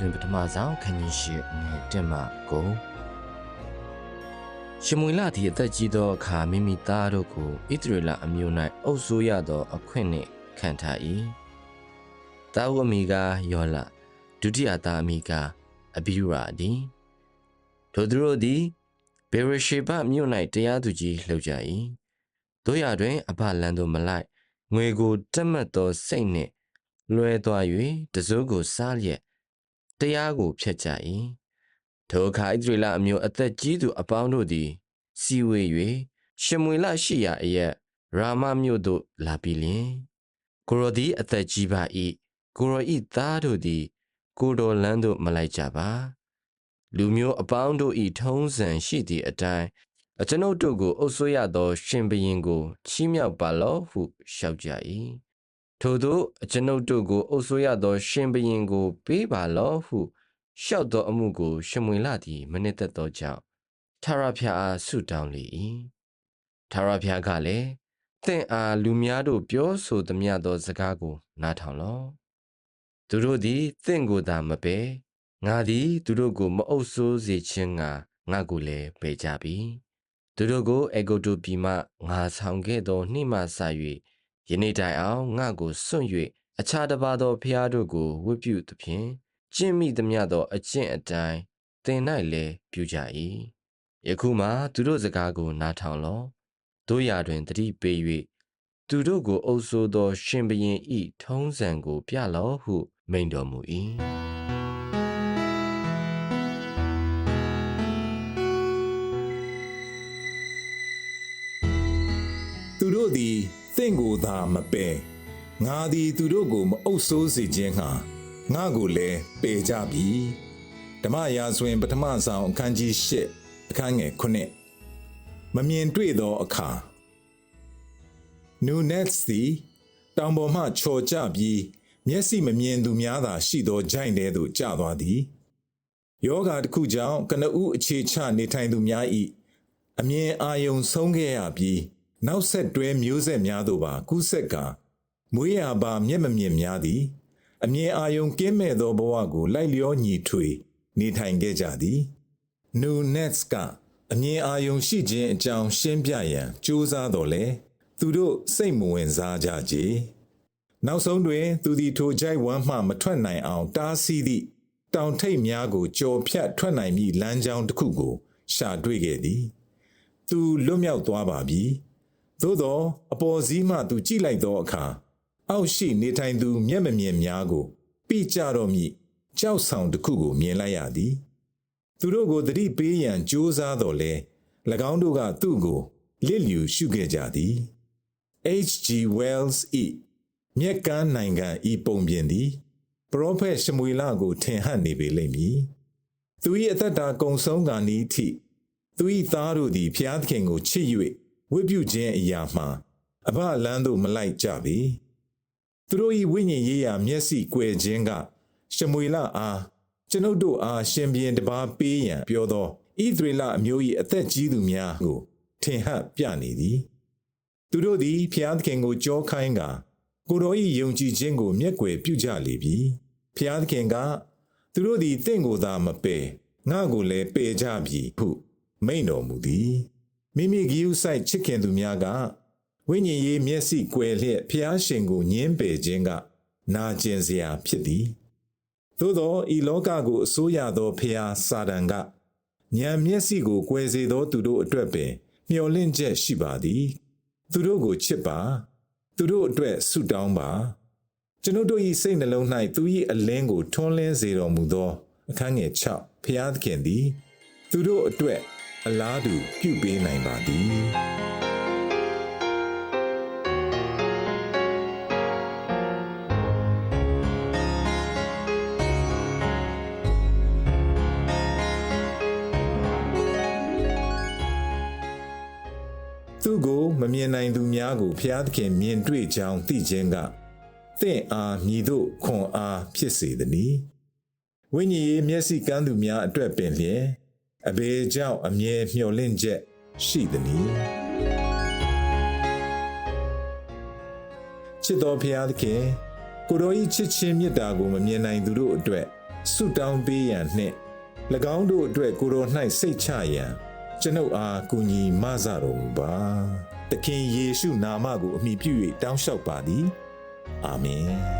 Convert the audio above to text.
ဓမ္မရာဇဝင်ပထမဆုံးခန်းကြီးရှိငယ်တက်မှကိုရှမွေလသည်အသက်ကြီးသောအခါမိမိသားတို့ကိုဣသရေလအမျိုး၌အုပ်စိုးရသော အခွင့်နှင့်ခံထား၏တာဝအမိကယောလဒုတိယသားအမိကအဘိရာသည်ထိုသူတို့သည်ဘေရရှေဘမြို့၌တရားသူကြီးလှုပ်ကြ၏တို့ရတွင်အဘလန်တို့မလိုက်ငွေကိုတက်မှတ်သောစိတ်နှင့်လွဲသွား၍တစိုးကိုစားလျက် တရားကိုဖျက်ကြ၏ထိုအခါဣသရေလအမျိုးအသက်ကြီးသူအပေါင်းတို့သည် စီဝေ၍ရှမွေလရှိရာအရက်ရာမမြို့သို့လာပြီးလျှင်ကိုရောသည်အသက်ကြီးပါ၏ကိုရောဤသားတို့သည် ကိုတော်လန်းသို့မလိုက်ကြပါလူမျိုးအပေါင်းတို့ဤထုံးစံရှိသည့်အတိုင်းအကျွန်ုပ်တို့ကိုအုပ်စိုးရသော ရှင်ဘရင်ကိုချီးမြှောက်ပါလော့ဟုလျှောက်ကြ၏ ထို့သောအကျွန်ုပ်တို့ကိုအုပ်စိုးရသော ရှင်ဘရင်ကို ပေးပါလော့ဟုလျှောက်သောအမှုကို ရှမွေလသည်မနစ်သက်သောကြောင့်ထာရဖျားအားဆုတောင်းလေ၏ထာရဖျားကလည်းသင်အားလူများတို့ပြောဆိုသမျှသောစကားကို နားထောင်လော့သူတို့သည်သင်ကိုသာမပယ်ငါသည်သူတို့ကို မအုပ်ဆိုးစေခြင်းငါငါကိုလည်းပယ်ကြပြီသူတို့ကိုအေဂုတုပြည်မှငါဆောင်ခဲ့သောနှိမဆာ၍ ယနေ့တိုင်အောင်ငါကိုစွန့်၍အခြားတစ်ပါးသောဖျားတို့ကိုဝတ်ပြုသဖြင့်ကျင့်မိသမျှသောအကျင့်အတိုင်းသင်၌လည်းပြုကြ၏ယခုမှသူတို့စကားကိုနားထောင်လော့တို့ရာတွင်တတိပေး၍သူတို့ကိုအုပ်ဆိုးသော ရှင်ဘရင်ဤထုံးစံကို ပြလော့ဟု မိန်တော်မူ၏။သူတို့သည် သင့်ကိုသာမပယ်ငါသည်သူတို့ကိုမအုပ်ဆိုးစေခြင်းဟာငါကိုလည်းပယ်ကြပြီဓမ္မရာဇဝင် ပထမဆောင်အခန်းကြီး၈အခန်းငယ်9မမြင်တွေ့သောအခါနူနက်စ်သည်တောင်ပေါ်မှချော်ကျပြီးမျက်စိမမြင်သူများသာရှိသောဂျိုင်းတဲသို့ကျသွားသည်ယောဂါတစ်ခုကြောင့်ကနဦးအခြေချနေထိုင်သူများ၏အမြင်အာယုံဆုံးခဲ့ရပြီး နောက်ဆက်တွဲမျိုးဆက်များတို့ပါကူးဆက်ကမွေးရပါမျက်မမြင်များသည် အမြင်အာယုံကင်းမဲ့သောဘဝကို လိုက်လျောညီထွေ နေထိုင်ခဲ့ကြသည်နူနက်စ်ကအမြင်အာယုံရှိခြင်းအကြောင်းရှင်းပြရန်ကြိုးစားတော်လဲသူတို့စိတ်မဝင်စားကြကြနောက်ဆုံးတွင် သူသည်ထိုကြိုက်ဝမ်းမှမထွက်နိုင်အောင် တားဆီးသည့်တောင်ထိပ်များကိုကြော်ဖြတ်ထွက်နိုင်မည့်လမ်းကြောင်းတစ်ခုကို ရှာတွေ့ခဲ့သည် သူလွတ်မြောက်သွားပါပြီ သို့သောအပေါ်စည်းမှသူကြည့်လိုက်သောအခါအောက်ရှိနေထိုင်သူမျက်မမြင်များကိုပြကြတော့မည်ကြောက်ဆောင်တစ်ခုကိုမြင်လိုက်ရသည် သူတို့ကိုတတိပေးရန်ကြိုးစားတော်လဲ၎င်းတို့ကသူ့ကိုလစ်လျူရှုခဲ့ကြသည် H.G. Wells ၏မြက်ကမ်းနိုင်ငံဤပုံပြင်သည်ပရောဖက်ရှမွေလကိုထင်ဟပ်နေပေလိမ့်မည်သူ၏အသက်တာကုံဆုံးကာနီးထိသူ၏သားတို့သည်ဖျားသခင်ကိုချစ်၍ ဝိပြုခြင်းအရာမှာအဘလန်းသို့မလိုက်ကြပေသူတို့၏ဝိညာဉ်ရေးရာမျက်စိကွယ်ခြင်းကရှမွေလအားကျွန်ုပ်တို့အားရှင်ဘရင်တပါးပေးရန်ပြောသောဣသရေလအမျိုး၏အသက်ကြီးသူများကိုထင်ဟပ်ပြနေသည်သူတို့သည်ဖျားသခင်ကိုကြောခိုင်းကာကိုတော်၏ယုံကြည်ခြင်းကိုမျက်ကွယ်ပြုကြလေပြီဖျားသခင်ကသူတို့သည်တင့်ကိုသာမပယ်ငါကိုလည်းပယ်ကြပြီဟုမိန်တော်မူသည် မိမိဂိယုဆိုင်ချစ်ခင်သူများကဝိညာဉ်ရေးမျက်စိကွယ်လျက်ဖျားရှင်ကိုညင်းပယ်ခြင်းက နာကျင်စရာဖြစ်သည်သို့သောဤလောကကိုအစိုးရသောဖျားစာတန်ကဉာဏ်မျက်စိကိုကွယ်စေသောသူတို့အတွက်ပင် မျှော်လင့်ချက်ရှိပါသည် သူတို့ကိုချစ်ပါသူတို့အတွက်ဆုတောင်းပါကျွန်ုပ်တို့၏စိတ်နှလုံး၌သူ၏အလင်းကိုထွန်းလင်းစေတော်မူသောအခန်းငယ်6ဖျားသခင်သည် သူတို့အတွက် အလားတူပြုပေးနိုင်ပါသည်သူကိုမမြင်နိုင်သူများကိုဖျားသခင်မြင်တွေ့ကြောင်းသိခြင်းကသင်အားမြည်တို့ခွန်အားဖြစ်စေသည်။ဝိညာဉ်ရေးမျက်စိကန်းသူများအတွက်ပင်လျင် အဘေကြောင့်အမြဲမျှော်လင့်ချက်ရှိသည်။ချစ်တော်ဖျားသခင်ကိုတော်ဤချစ်ချင်းမေတ္တာကိုမမြင်နိုင်သူတို့အတွက်ဆုတောင်းပေးရန်နှင့်၎င်းတို့အတွက်ကိုတော်၌စိတ်ချရန်ကျွန်ုပ်အားကူညီမဆတော်မူပါသခင်ယေရှုနာမကိုအမိပြု၍တောင်းလျှောက်ပါသည်အာမင်